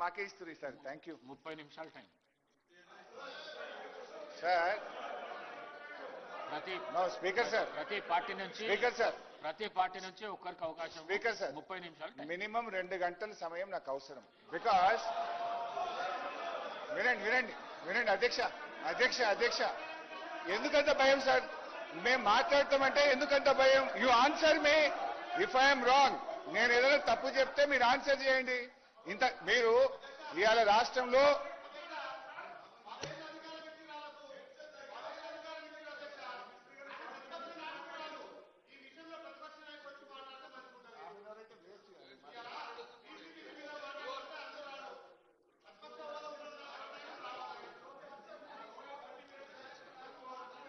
మాకే ఇస్తుంది sir thank you ముప్పై నిమిషాలు టైం. సార్. ప్రతి స్పీకర్ సార్ ప్రతి పార్టీ నుంచి స్పీకర్ సార్ ప్రతి పార్టీ నుంచి ఒక్కరికి అవకాశం స్పీకర్ సార్ ముప్పై నిమిషాలు మినిమం రెండు గంటల సమయం నాకు అవసరం. బికాస్ వినండి వినండి వినండి అధ్యక్ష అధ్యక్ష అధ్యక్ష. ఎందుకంత భయం సార్ మేము మాట్లాడతామంటే ఎందుకంత భయం? You answer me if I'm wrong నేను ఏదైనా తప్పు చెప్తే మీరు ఆన్సర్ చేయండి. ఇంత మీరు ఇవాళ రాష్ట్రంలో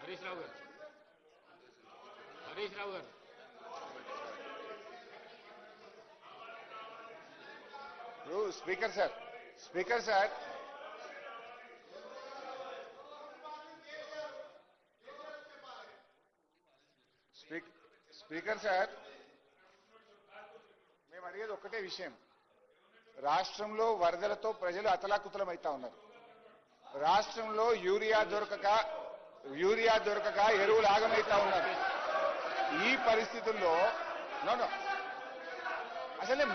హరీష్ రావు గారు. హరీష్ రావు గారు. Speaker sir. Speaker sir. Speaker sir. మేము అడిగేది ఒక్కటే విషయం. రాష్ట్రంలో వరదలతో ప్రజలు అతలాకుతలం అవుతా ఉన్నారు. రాష్ట్రంలో యూరియా దొరకక యూరియా దొరకక ఎరువులు ఆగమైతా ఉన్నారు. ఈ పరిస్థితుల్లో నో అసలు నేను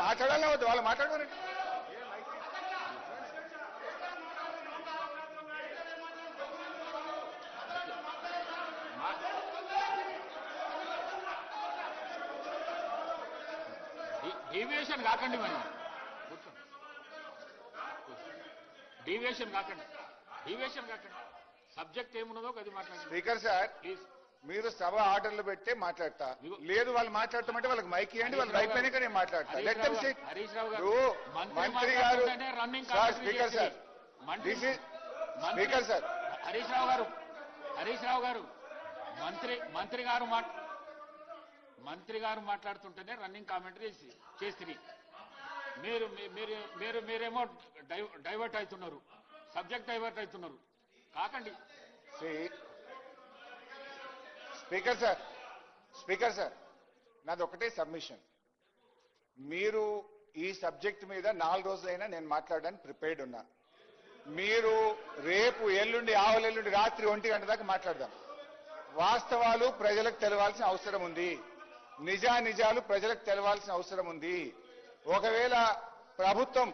వద్దు? వాళ్ళు మాట్లాడమని డీవియేషన్ కాకండి కూర్చోండి. డీవియేషన్ కాకండి. డీవియేషన్ కాకండి. సబ్జెక్ట్ ఏమున్నదో అది మాట్లాడండి. స్పీకర్ సార్ ప్లీజ్ మీరు సభ ఆర్డర్లు పెడితే మాట్లాడతా. లేదు వాళ్ళు మాట్లాడతామంటే వాళ్ళకి మైక్ ఇవ్వండి వాళ్ళు రావు అయిపోయినాక నేను మాట్లాడతా. మంత్రి గారు. Speaker sir. Speaker sir. Harish Rao గారు హరీష్ రావు గారు మంత్రి మంత్రి గారు మాట్ మంత్రి గారు మాట్లాడుతుంటేనే రన్నింగ్ కామెంటరీ చేసి చేసిరి. మీరు మీ- మీరు మీరు మీరేమో డై- డైవర్ట్ అవుతున్నారు. సబ్జెక్ట్ డైవర్ట్ అవుతున్నారు. కాకండి. స్పీకర్ సార్ స్పీకర్ సార్ నాది ఒకటే సబ్మిషన్. మీరు ఈ సబ్జెక్ట్ మీద నాలుగు రోజులైనా నేను మాట్లాడడానికి ప్రిపేర్డ్ ఉన్నా. మీరు రేపు ఎల్లుండి ఆవలెల్లుండి రాత్రి ఒంటి గంట దాకా మాట్లాడదాం. వాస్తవాలు ప్రజలకు తెలవాల్సిన అవసరం ఉంది. నిజా నిజాలు ప్రజలకు తెలవాల్సిన అవసరం ఉంది. ఒకవేళ ప్రభుత్వం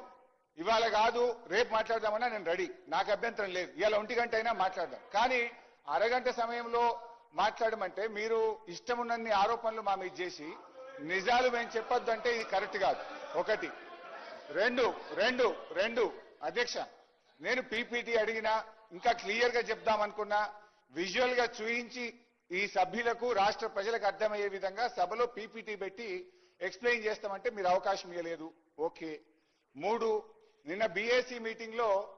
ఇవాళ కాదు రేపు మాట్లాడదామన్నా నేను రెడీ. నాకు అభ్యంతరం లేదు. ఇవాళ ఒంటి గంట అయినా మాట్లాడదాం. కానీ అరగంట సమయంలో మాట్లాడమంటే మీరు ఇష్టం ఉన్నన్ని ఆరోపణలు మా మీద చేసి నిజాలు మేము చెప్పొద్దు అంటే ఇది కరెక్ట్ కాదు. ఒకటి. రెండు. రెండు. రెండు. అధ్యక్ష నేను పీపీటీ అడిగినా ఇంకా క్లియర్గా చెప్దామనుకున్నా విజువల్గా చూయించి ఈ సభ్యులకు రాష్ట్ర ప్రజలకు అర్థమయ్యే విధంగా సభలో పీపీటీ పెట్టి ఎక్స్ప్లెయిన్ చేస్తామంటే మీరు అవకాశం ఇవ్వలేదు ఓకే. మూడు నిన్న బీఏసీ మీటింగ్లో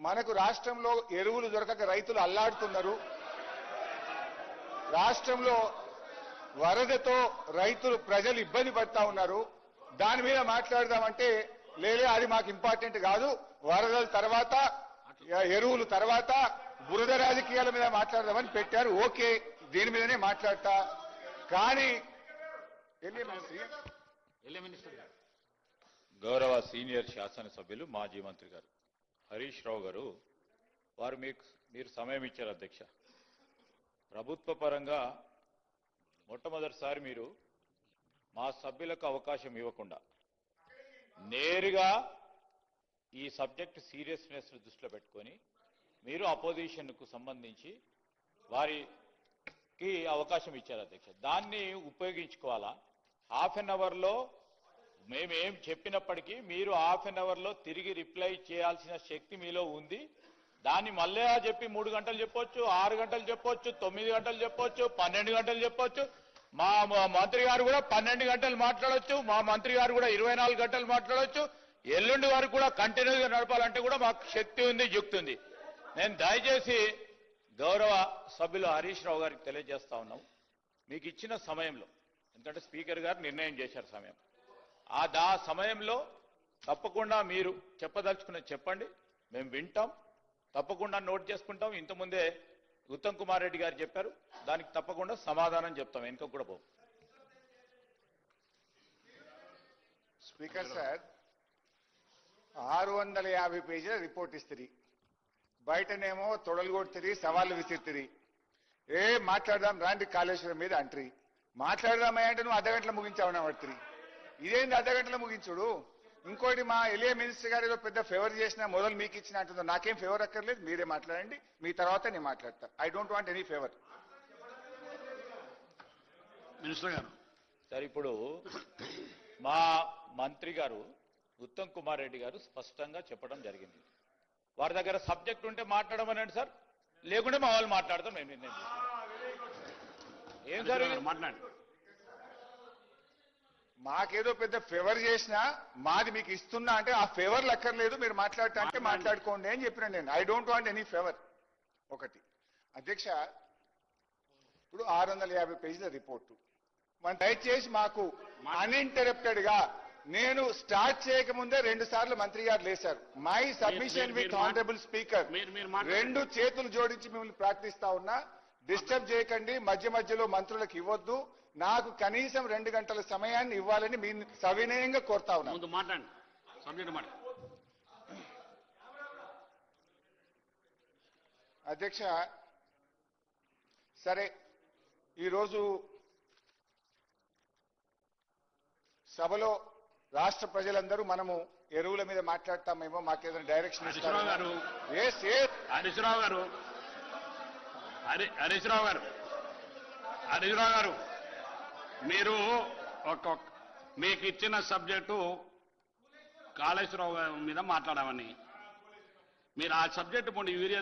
మనకు రాష్ట్రంలో ఎరువులు దొరకక రైతులు అల్లాడుతున్నారు. రాష్ట్రంలో వరదతో రైతులు ప్రజలు ఇబ్బంది పడతా ఉన్నారు. దాని మీద మాట్లాడదామంటే లేలే అది మాకు ఇంపార్టెంట్ కాదు. వరదల తర్వాత ఎరువులు తర్వాత బురద రాజకీయాల మీద మాట్లాడదామని పెట్టారు. ఓకే. దీని మీదనే మాట్లాడతా. కానీ గౌరవ సీనియర్ శాసనసభ్యులు మాజీ మంత్రి గారు. హరీష్ రావు గారు వారు మీకు మీరు సమయం ఇచ్చారు అధ్యక్ష. ప్రభుత్వ పరంగా మొట్టమొదటిసారి మీరు మా సభ్యులకు అవకాశం ఇవ్వకుండా నేరుగా ఈ సబ్జెక్ట్ సీరియస్నెస్ దృష్టిలో పెట్టుకొని మీరు అపోజిషన్కు సంబంధించి కి అవకాశం ఇచ్చారు అధ్యక్ష. దాన్ని ఉపయోగించుకోవాలా? హాఫ్ అన్ అవర్లో మేమేం చెప్పినప్పటికీ మీరు హాఫ్ అన్ అవర్లో తిరిగి రిప్లై చేయాల్సిన శక్తి మీలో ఉంది. దాన్ని మళ్ళీ చెప్పి మూడు గంటలు చెప్పొచ్చు ఆరు గంటలు చెప్పొచ్చు తొమ్మిది గంటలు చెప్పొచ్చు పన్నెండు గంటలు చెప్పొచ్చు. మా మంత్రి గారు కూడా పన్నెండు గంటలు మాట్లాడొచ్చు మా మంత్రి గారు కూడా ఇరవై నాలుగు గంటలు మాట్లాడొచ్చు. ఎల్లుండి వరకు కూడా కంటిన్యూగా నడపాలంటే కూడా మాకు శక్తి ఉంది యుక్తి ఉంది. నేను దయచేసి గౌరవ సభ్యులు హరీష్ రావు గారికి తెలియజేస్తా ఉన్నాం. మీకు ఇచ్చిన సమయంలో ఎందుకంటే స్పీకర్ గారు నిర్ణయం చేశారు సమయం. ఆ దా సమయంలో తప్పకుండా మీరు చెప్పదలుచుకున్నది చెప్పండి మేము వింటాం. తప్పకుండా నోట్ చేసుకుంటాం. ఇంతకుముందే ఉత్తమ్ కుమార్ రెడ్డి గారు చెప్పారు. దానికి తప్పకుండా సమాధానం చెప్తాం. వెనుక కూడా పో. స్పీకర్ సార్ ఆరు వందల యాభై పేజీల రిపోర్ట్ ఇస్తుంది బయటనేమో తొడలు కొడుతుంది సవాళ్ళు విసిరితుంది ఏ మాట్లాడదాం రాండి కాళేశ్వరం మీద అంటరి. మాట్లాడదామా అంటే నువ్వు అర్ధ గంటలో ముగించావు పడుతుంది ఇదేంది అర్ధ గంటలో ముగించుడు? ఇంకోటి మా ఎలియ మినిస్టర్ గారు ఏదో పెద్ద ఫేవర్ చేసినా మొదలు మీకు ఇచ్చిన అంటుందో నాకేం ఫేవర్ అక్కర్లేదు మీరే మాట్లాడండి మీ తర్వాత నేను మాట్లాడతా. I don't want any favour minister గారు. సార్ ఇప్పుడు మా మంత్రి గారు ఉత్తమ్ కుమార్ రెడ్డి గారు స్పష్టంగా చెప్పడం జరిగింది. వారి దగ్గర సబ్జెక్ట్ ఉంటే మాట్లాడమనండి సార్. లేకుంటే మా వాళ్ళు మాట్లాడతాం మేము నిర్ణయం. ఏం సార్? మాట్లాడండి. మాకేదో పెద్ద ఫేవర్ చేసినా మాది మీకు ఇస్తున్నా అంటే ఆ ఫేవర్ లక్కర్లేదు మీరు మాట్లాడటా అంటే మాట్లాడుకోండి అని చెప్పిన నేను. I don't want any favour ఒకటి. అధ్యక్ష ఇప్పుడు ఆరు వందల యాభై పేజీల రిపోర్టు. మన దయచేసి మాకు అన్ఇంటరప్టెడ్గా నేను స్టార్ట్ చేయకముందే రెండు సార్లు మంత్రి గారు లేశారు. My submission with honourable speaker. రెండు చేతులు జోడించి మిమ్మల్ని ప్రార్థిస్తా ఉన్నా. డిస్టర్బ్ చేయకండి. మధ్య మధ్యలో మంత్రులకు ఇవ్వద్దు. నాకు కనీసం రెండు గంటల సమయాన్ని ఇవ్వాలని మీ సవినయంగా కోరుతా ఉన్నా. ముందు మాట్లాడండి. సబ్జెక్ట్ మాట్లాడండి అధ్యక్ష సరే ఈరోజు సభలో రాష్ట్ర ప్రజలందరూ మనము ఎరువుల మీద మాట్లాడతామేమో మాకేదైనా డైరెక్షన్ హరీశ్రావు గారు. హరీశ్రావు గారు. హరి హరీశ్రావు గారు. హరీశ్రావు గారు మీరు ఒక మీకు ఇచ్చిన సబ్జెక్టు కాళేశ్వరరావు మీద మాట్లాడమని. మీరు ఆ సబ్జెక్టు పోండి యూరియా